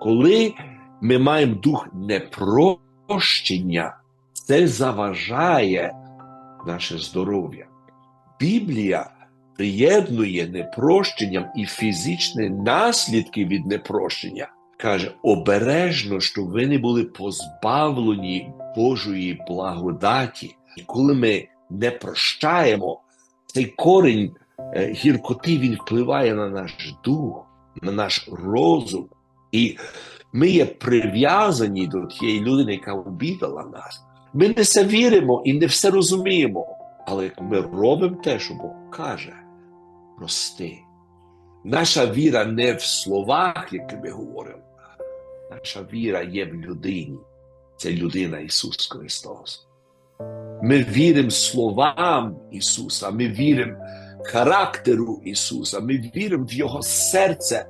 Коли ми маємо дух непрощення, це заважає наше здоров'я. Біблія приєднує непрощенням і фізичні наслідки від непрощення. Каже, обережно, щоб ви не були позбавлені Божої благодаті. І коли ми не прощаємо, цей корінь е, гіркоти він впливає на наш дух, на наш розум. І ми є прив'язані до тієї людини, яка обідала нас. Ми не все віримо і не все розуміємо. Але ми робимо те, що Бог каже, прости. Наша віра не в словах, які ми говоримо. Наша віра є в людині. Це людина Ісус Христос. Ми віримо словам Ісуса, ми віримо характеру Ісуса, ми віримо в Його серце